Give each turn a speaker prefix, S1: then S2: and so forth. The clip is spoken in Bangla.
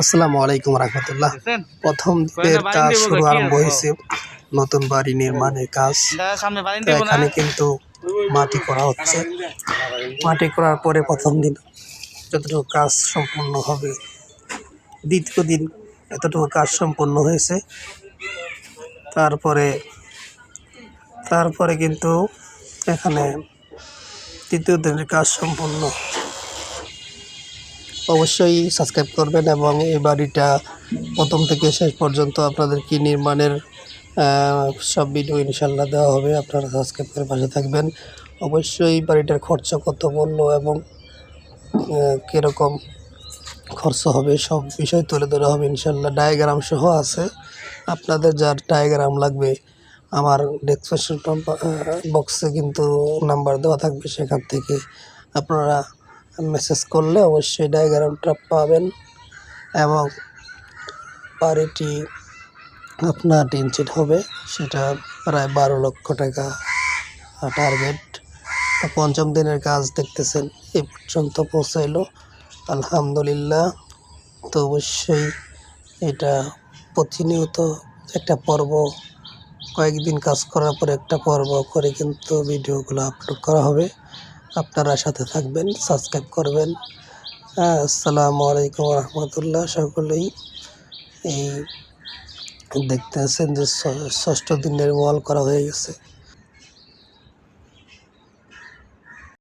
S1: আসসালামু আলাইকুম রহমতুল্লাহ। প্রথম কাজ শুরু আরম্ভ হয়েছে নতুন বাড়ি নির্মাণের কাজ।
S2: না।
S1: এখানে কিন্তু মাটি করা হচ্ছে। মাটি করার পরে প্রথম দিন যতটুকু কাজ সম্পূর্ণ হবে দ্বিতীয় দিন এতটুকু কাজ সম্পূর্ণ হয়েছে। তারপরে তারপরে কিন্তু এখানে তৃতীয় দিনের কাজ সম্পূর্ণ অবশ্যই সাবস্ক্রাইব করবেন এবং এই বাড়িটা প্রথম থেকে শেষ পর্যন্ত আপনাদের কি নির্মাণের সব ভিডিও ইনশাল্লাহ দেওয়া হবে, আপনারা সাবস্ক্রাইব করে পাশে থাকবেন। অবশ্যই বাড়িটার খরচা কত বলল এবং কীরকম খরচ হবে সব বিষয় তুলে ধরা হবে ইনশাল্লাহ ডায়াগ্রাম সহ আছে। আপনাদের যার ডায়াগ্রাম লাগবে, আমার ডেসক্রিপশন বক্সে কিন্তু নাম্বার দেওয়া থাকবে সেখান থেকে আপনারা মেসেজ করলে অবশ্যই ডায়াগ্রামটা পাবেন এবং বাড়িটি আপনার ইঞ্চিট হবে, সেটা প্রায় বারো লক্ষ টাকা টার্গেট পঞ্চম দিনের কাজ দেখতেছেন, এ পর্যন্ত পৌঁছাইলো। আলহামদুলিল্লাহ, তো অবশ্যই এটা প্রতিনিয়ত একটা পর্ব, কয়েকদিন কাজ করার পর একটা পর্ব করে কিন্তু ভিডিওগুলো আপলোড করা হবে। আপনারা সাথে থাকবেন সাবস্ক্রাইব করবেন। হ্যাঁ আসসালামু আলাইকুম রহমতুল্লাহ সকলেই। এই দেখতে আছেন যে ষষ্ঠ দিনের ওয়াল করা হয়ে গেছে।